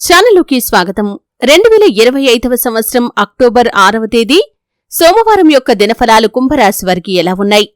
ఛానలుకి స్వాగతం. రెండు వేల ఇరవై ఐదవ సంవత్సరం అక్టోబర్ ఆరవ తేదీ సోమవారం యొక్క దినఫలాలు కుంభరాశి వారికి ఎలా ఉన్నాయి?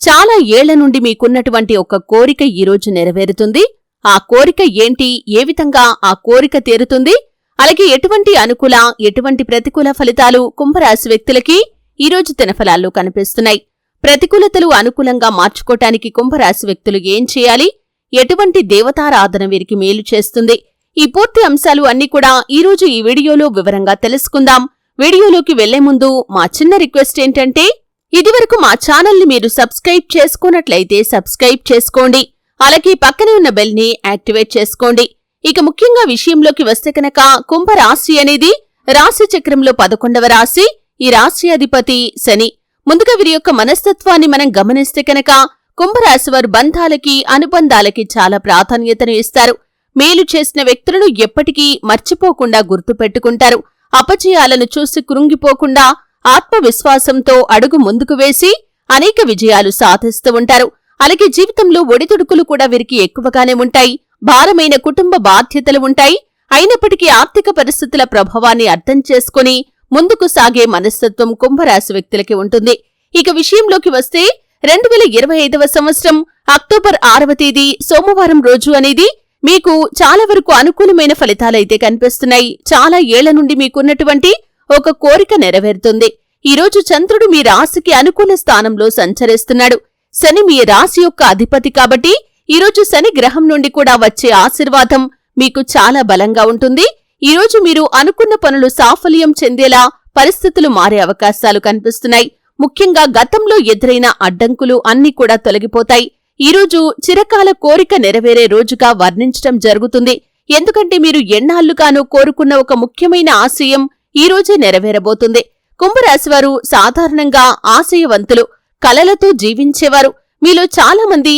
చాలా ఏళ్ళ నుండి మీకున్నటువంటి ఒక కోరిక ఈరోజు నెరవేరుతుంది. ఆ కోరిక ఏంటి? ఏ విధంగా ఆ కోరిక తీరుతుంది? అలాగే ఎటువంటి అనుకూల ఎటువంటి ప్రతికూల ఫలితాలు కుంభరాశి వ్యక్తులకి ఈరోజు దినఫలాల్లో కనిపిస్తున్నాయి? ప్రతికూలతలు అనుకూలంగా మార్చుకోటానికి కుంభరాశి వ్యక్తులు ఏం చేయాలి? ఎటువంటి దేవతారాధన వీరికి మేలు చేస్తుంది? ఈ పూర్తి అంశాలు అన్ని కూడా ఈ రోజు ఈ వీడియోలో వివరంగా తెలుసుకుందాం. వీడియోలోకి వెళ్ళే ముందు మా చిన్న రిక్వెస్ట్ ఏంటంటే ఇదివరకు మా ఛానల్ని మీరు సబ్స్క్రైబ్ చేసుకున్నట్లయితే సబ్స్క్రైబ్ చేసుకోండి. అలాగే పక్కనే ఉన్న బెల్ని యాక్టివేట్ చేసుకోండి. ఇక ముఖ్యంగా విషయంలోకి వస్తే కనుక కుంభరాశి అనేది రాశి చక్రంలో పదకొండవ రాశి ఈ రాశి అధిపతి శని. ముందుగా వీరి యొక్క మనస్తత్వాన్ని మనం గమనిస్తే కనుక కుంభరాశి వారు బంధాలకి అనుబంధాలకి చాలా ప్రాధాన్యతను ఇస్తారు. మేలు చేసిన వ్యక్తులను ఎప్పటికీ మర్చిపోకుండా గుర్తుపెట్టుకుంటారు. అపజయాలను చూసి కృంగిపోకుండా ఆత్మవిశ్వాసంతో అడుగు ముందుకు వేసి అనేక విజయాలు సాధిస్తూ ఉంటారు. అలాగే జీవితంలో ఒడిదుడుకులు కూడా వీరికి ఎక్కువగానే ఉంటాయి. భారమైన కుటుంబ బాధ్యతలు ఉంటాయి. అయినప్పటికీ ఆర్థిక పరిస్థితుల ప్రభావాన్ని అర్థం చేసుకుని ముందుకు సాగే మనస్తత్వం కుంభరాశి వ్యక్తులకి ఉంటుంది. ఇక విషయంలోకి వస్తే రెండు వేల ఇరవై ఐదవ సంవత్సరం అక్టోబర్ ఆరవ తేదీ సోమవారం రోజు అనేది మీకు చాలా వరకు అనుకూలమైన ఫలితాలైతే కనిపిస్తున్నాయి. చాలా ఏళ్ళ నుండి మీకున్నటువంటి ఒక కోరిక నెరవేరుతుంది. ఈరోజు చంద్రుడు మీ రాశికి అనుకూల స్థానంలో సంచరిస్తున్నాడు. శని మీ రాశి యొక్క అధిపతి కాబట్టి ఈరోజు శని గ్రహం నుండి కూడా వచ్చే ఆశీర్వాదం మీకు చాలా బలంగా ఉంటుంది. ఈరోజు మీరు అనుకున్న పనులు సాఫల్యం చెందేలా పరిస్థితులు మారే అవకాశాలు కనిపిస్తున్నాయి. ముఖ్యంగా గతంలో ఎదురైన అడ్డంకులు అన్నీ కూడా తొలగిపోతాయి. ఈరోజు చిరకాల కోరిక నెరవేరే రోజుగా వర్ణించటం జరుగుతుంది. ఎందుకంటే మీరు ఎన్నాళ్ళుగానూ కోరుకున్న ఒక ముఖ్యమైన ఆశయం ఈ రోజే నెరవేరబోతుంది. కుంభరాశివారు సాధారణంగా ఆశయవంతులు కలలతో జీవించేవారు. మీలో చాలా మంది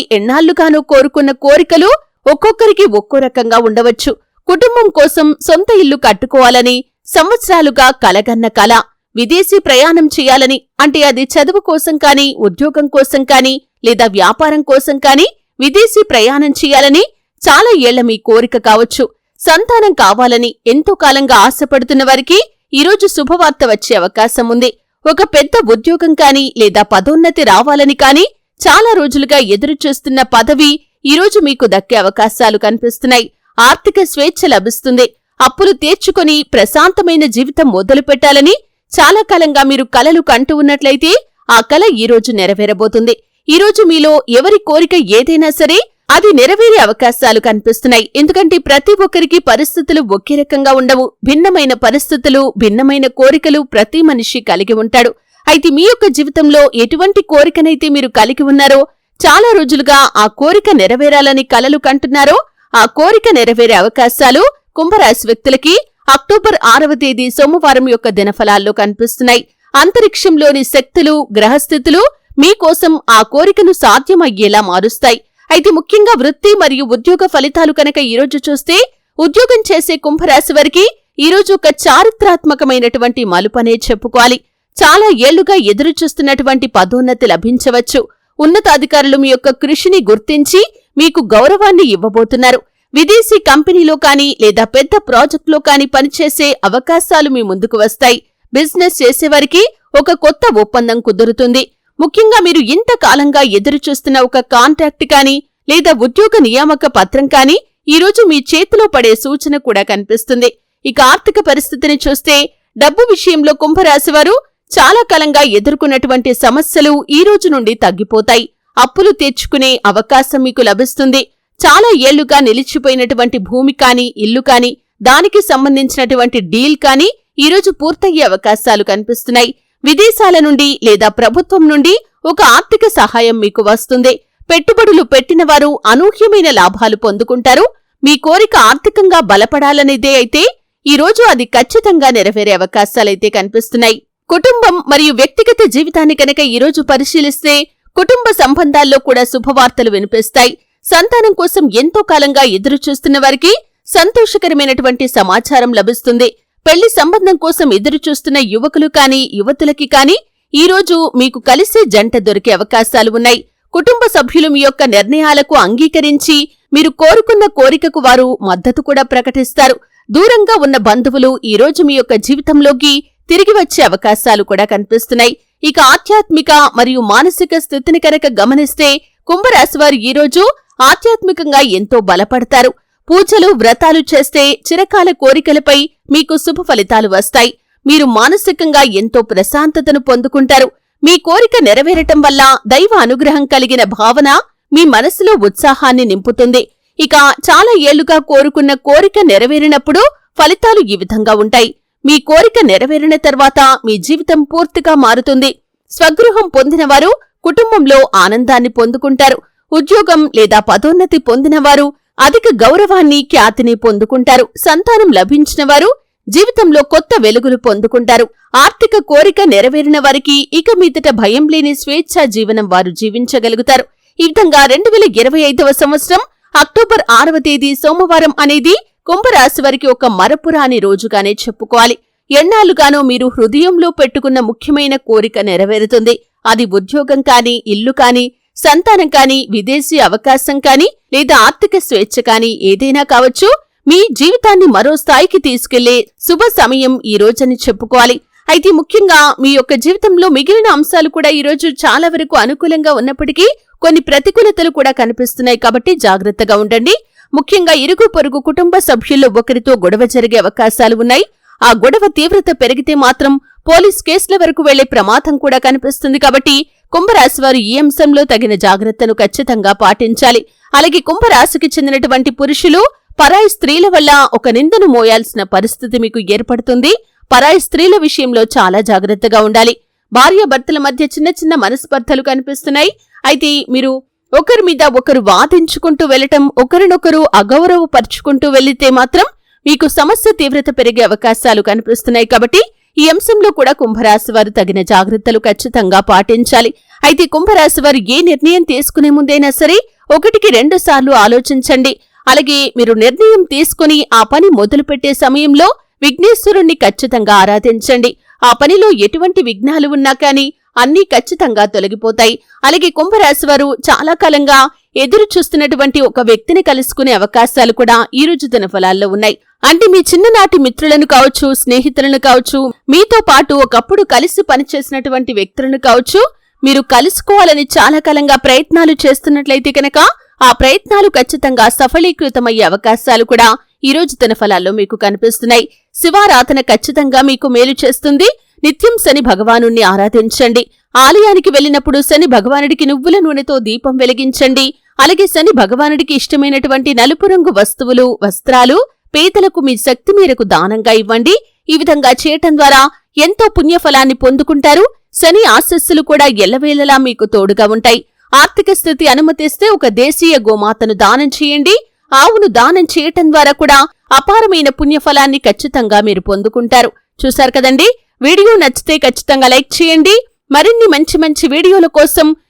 కోరుకున్న కోరికలు ఒక్కొక్కరికి ఒక్కో రకంగా ఉండవచ్చు. కుటుంబం కోసం సొంత ఇల్లు కట్టుకోవాలని సంవత్సరాలుగా కలగన్న కల విదేశీ ప్రయాణం చేయాలని అంటే అది చదువు కోసం కాని ఉద్యోగం కోసం కాని లేదా వ్యాపారం కోసం కానీ విదేశీ ప్రయాణం చేయాలని చాలా ఏళ్ళ మీ కోరిక కావచ్చు. సంతానం కావాలని ఎంతో కాలంగా ఆశపడుతున్న వారికి ఈరోజు శుభవార్త వచ్చే అవకాశం ఉంది. ఒక పెద్ద ఉద్యోగం కాని లేదా పదోన్నతి రావాలని కాని చాలా రోజులుగా ఎదురుచూస్తున్న పదవి ఈరోజు మీకు దక్కే అవకాశాలు కనిపిస్తున్నాయి. ఆర్థిక స్వేచ్ఛ లభిస్తుంది. అప్పులు తీర్చుకొని ప్రశాంతమైన జీవితం మొదలు పెట్టాలని చాలా కాలంగా మీరు కలలు కంటూ ఉన్నట్లయితే ఆ కల ఈరోజు నెరవేరబోతుంది. ఈరోజు మీలో ఎవరి కోరిక ఏదైనా సరే అది నెరవేరే అవకాశాలు కనిపిస్తున్నాయి. ఎందుకంటే ప్రతి ఒక్కరికి పరిస్థితులు ఒకే రకంగా ఉండవు. భిన్నమైన పరిస్థితులు భిన్నమైన కోరికలు ప్రతి మనిషి కలిగి ఉంటాడు. అయితే మీ యొక్క జీవితంలో ఎటువంటి కోరికనైతే మీరు కలిగి ఉన్నారో చాలా రోజులుగా ఆ కోరిక నెరవేరాలని కలలు కంటున్నారో ఆ కోరిక నెరవేరే అవకాశాలు కుంభరాశి వ్యక్తులకి అక్టోబర్ ఆరవ తేదీ సోమవారం యొక్క దినఫలాల్లో కనిపిస్తున్నాయి. అంతరిక్షంలోని శక్తులు గ్రహస్థితులు మీకోసం ఆ కోరికను సాధ్యమయ్యేలా మారుస్తాయి. అయితే ముఖ్యంగా వృత్తి మరియు ఉద్యోగ ఫలితాలు కనుక ఈరోజు చూస్తే ఉద్యోగం చేసే కుంభరాశి వారికి ఈరోజు ఒక చారిత్రాత్మకమైనటువంటి మలుపనే చెప్పుకోవాలి. చాలా ఏళ్ళుగా ఎదురుచూస్తున్నటువంటి పదోన్నతి లభించవచ్చు. ఉన్నతాధికారులు మీ యొక్క కృషిని గుర్తించి మీకు గౌరవాన్ని ఇవ్వబోతున్నారు. విదేశీ కంపెనీలో కానీ లేదా పెద్ద ప్రాజెక్టులో కానీ పనిచేసే అవకాశాలు మీ ముందుకు వస్తాయి. బిజినెస్ చేసేవారికి ఒక కొత్త ఒప్పందం కుదురుతుంది. ముఖ్యంగా మీరు ఇంతకాలంగా ఎదురుచూస్తున్న ఒక కాంట్రాక్ట్ కానీ లేదా ఉద్యోగ నియామక పత్రం కానీ ఈరోజు మీ చేతిలో పడే సూచన కూడా కనిపిస్తుంది. ఇక ఆర్థిక పరిస్థితిని చూస్తే డబ్బు విషయంలో కుంభరాశివారు చాలా కాలంగా ఎదుర్కొన్నటువంటి సమస్యలు ఈ రోజు నుండి తగ్గిపోతాయి. అప్పులు తీర్చుకునే అవకాశం మీకు లభిస్తుంది. చాలా ఏళ్ళుగా నిలిచిపోయినటువంటి భూమి కాని ఇల్లు కాని దానికి సంబంధించినటువంటి డీల్ కాని ఈరోజు పూర్తయ్యే అవకాశాలు కనిపిస్తున్నాయి. విదేశాల నుండి లేదా ప్రభుత్వం నుండి ఒక ఆర్థిక సహాయం మీకు వస్తుంది. పెట్టుబడులు పెట్టినవారు అనూహ్యమైన లాభాలు పొందుకుంటారు. మీ కోరిక ఆర్థికంగా బలపడాలనేదే అయితే ఈ రోజు అది ఖచ్చితంగా నెరవేరే అవకాశాలైతే కనిపిస్తున్నాయి. కుటుంబం మరియు వ్యక్తిగత జీవితాన్ని కనుక ఈరోజు పరిశీలిస్తే కుటుంబ సంబంధాల్లో కూడా శుభవార్తలు వినిపిస్తాయి. సంతానం కోసం ఎంతో కాలంగా ఎదురు చూస్తున్న వారికి సంతోషకరమైనటువంటి సమాచారం లభిస్తుంది. పెళ్ళి సంబంధం కోసం ఎదురు చూస్తున్న యువకులు కాని యువతులకి కాని ఈ రోజు మీకు కలిసే జంట దొరికే అవకాశాలు ఉన్నాయి. కుటుంబ సభ్యులు మీ యొక్క నిర్ణయాలకు అంగీకరించి మీరు కోరుకున్న కోరికకు వారు మద్దతు కూడా ప్రకటిస్తారు. దూరంగా ఉన్న బంధువులు ఈ రోజు మీ యొక్క జీవితంలోకి తిరిగి వచ్చే అవకాశాలు కూడా కనిపిస్తున్నాయి. ఇక ఆధ్యాత్మిక మరియు మానసిక స్థితిని కనుక గమనిస్తే కుంభరాశివారు ఈ రోజు ఆధ్యాత్మికంగా ఎంతో బలపడతారు. పూజలు వ్రతాలు చేస్తే చిరకాల కోరికలపై మీకు శుభ ఫలితాలు వస్తాయి. మీరు మానసికంగా ఎంతో ప్రశాంతతను పొందుకుంటారు. మీ కోరిక నెరవేరటం వల్ల దైవ అనుగ్రహం కలిగిన భావన మీ మనసులో ఉత్సాహాన్ని నింపుతుంది. ఇక చాలా ఏళ్ళుగా కోరుకున్న కోరిక నెరవేరినప్పుడు ఫలితాలు ఈ విధంగా ఉంటాయి. మీ కోరిక నెరవేరిన తర్వాత మీ జీవితం పూర్తిగా మారుతుంది. స్వగృహం పొందినవారు కుటుంబంలో ఆనందాన్ని పొందుకుంటారు. ఉద్యోగం లేదా పదోన్నతి పొందినవారు అధిక గౌరవాన్ని ఖ్యాతిని పొందుకుంటారు. సంతానం లభించిన వారు జీవితంలో కొత్త వెలుగులు పొందుకుంటారు. ఆర్థిక కోరిక నెరవేరిన వారికి ఇక మీదట భయం లేని స్వేచ్ఛా జీవనం వారు జీవించగలుగుతారు. ఈ విధంగా రెండు వేల ఇరవై ఐదవ సంవత్సరం అక్టోబర్ ఆరవ తేదీ సోమవారం అనేది కుంభరాశి వారికి ఒక మరపురాని రోజుగానే చెప్పుకోవాలి. ఎన్నాళ్ళుగానో మీరు హృదయంలో పెట్టుకున్న ముఖ్యమైన కోరిక నెరవేరుతుంది. అది ఉద్యోగం కాని ఇల్లు కాని సంతానం కాని విదేశీ అవకాశం కాని లేదా ఆర్థిక స్వేచ్ఛ కాని ఏదైనా కావచ్చు మీ జీవితాన్ని మరో స్థాయికి తీసుకెళ్ళే శుభ సమయం ఈ రోజని చెప్పుకోవాలి. అయితే ముఖ్యంగా మీ యొక్క జీవితంలో మిగిలిన అంశాలు కూడా ఈ రోజు చాలా వరకు అనుకూలంగా ఉన్నప్పటికీ కొన్ని ప్రతికూలతలు కూడా కనిపిస్తున్నాయి కాబట్టి జాగ్రత్తగా ఉండండి. ముఖ్యంగా ఇరుగు పొరుగు కుటుంబ సభ్యుల్లో ఒకరితో గొడవ జరిగే అవకాశాలు ఉన్నాయి. ఆ గొడవ తీవ్రత పెరిగితే మాత్రం పోలీస్ కేసుల వరకు వెళ్ళే ప్రమాదం కూడా కనిపిస్తుంది కాబట్టి కుంభరాశి వారు ఈ అంశంలో తగిన జాగ్రత్తను ఖచ్చితంగా పాటించాలి. అలాగే కుంభరాశికి చెందినటువంటి పురుషులు పరాయి స్త్రీల వల్ల ఒక నిందను మోయాల్సిన పరిస్థితి మీకు ఏర్పడుతుంది. పరాయి స్త్రీల విషయంలో చాలా జాగ్రత్తగా ఉండాలి. భార్యాభర్తల మధ్య చిన్న చిన్న మనస్పర్ధలు కనిపిస్తున్నాయి. అయితే మీరు ఒకరి మీద ఒకరు వాదించుకుంటూ వెళ్ళటం ఒకరినొకరు అగౌరవపరుచుకుంటూ వెళ్ళితే మాత్రం మీకు సమస్య తీవ్రత పెరిగే అవకాశాలు కనిపిస్తున్నాయి కాబట్టి ఈ అంశంలో కూడా కుంభరాశి వారు తగిన జాగ్రత్తలు ఖచ్చితంగా పాటించాలి. అయితే కుంభరాశి వారు ఏ నిర్ణయం తీసుకునే ముందైనా సరే ఒకటికి రెండు సార్లు ఆలోచించండి. అలాగే మీరు నిర్ణయం తీసుకుని ఆ పని మొదలుపెట్టే సమయంలో విఘ్నేశ్వరుణ్ణి ఖచ్చితంగా ఆరాధించండి. ఆ పనిలో ఎటువంటి విఘ్నాలు ఉన్నా కానీ అన్నీ ఖచ్చితంగా తొలగిపోతాయి. అలాగే కుంభరాశి వారు చాలా కాలంగా ఎదురు చూస్తున్నటువంటి ఒక వ్యక్తిని కలుసుకునే అవకాశాలు కూడా ఈ రోజు తన ఫలాల్లో ఉన్నాయి. అంటే మీ చిన్ననాటి మిత్రులను కావచ్చు స్నేహితులను కావచ్చు మీతో పాటు ఒకప్పుడు కలిసి పనిచేసినటువంటి వ్యక్తులను కావచ్చు మీరు కలుసుకోవాలని చాలా కాలంగా ప్రయత్నాలు చేస్తున్నట్లయితే కనుక ఆ ప్రయత్నాలు ఖచ్చితంగా సఫలీకృతమయ్యే అవకాశాలు కూడా ఈ రోజు తన ఫలాల్లో మీకు కనిపిస్తున్నాయి. శివారాధన ఖచ్చితంగా మీకు మేలు చేస్తుంది. నిత్యం శని భగవాను ఆరాధించండి. ఆలయానికి వెళ్ళినప్పుడు శని భగవానుడికి నువ్వుల నూనెతో దీపం వెలిగించండి. అలాగే శని భగవానుడికి ఇష్టమైనటువంటి నలుపు రంగు వస్తువులు వస్త్రాలు పేదలకు మీ శక్తి మేరకు దానంగా ఇవ్వండి. ఈ విధంగా చేయటం ద్వారా ఎంతో పుణ్యఫలాన్ని పొందుకుంటారు. శని ఆశస్సులు కూడా ఎల్లవేళలా మీకు తోడుగా ఉంటాయి. ఆర్థిక స్థితి అనుమతిస్తే ఒక దేశీయ గోమాతను దానం చేయండి. ఆవును దానం చేయటం ద్వారా కూడా అపారమైన పుణ్యఫలాన్ని ఖచ్చితంగా మీరు పొందుకుంటారు. చూశారు కదండి? వీడియో నచ్చితే ఖచ్చితంగా లైక్ చేయండి. మరిన్ని మంచి మంచి వీడియోల కోసం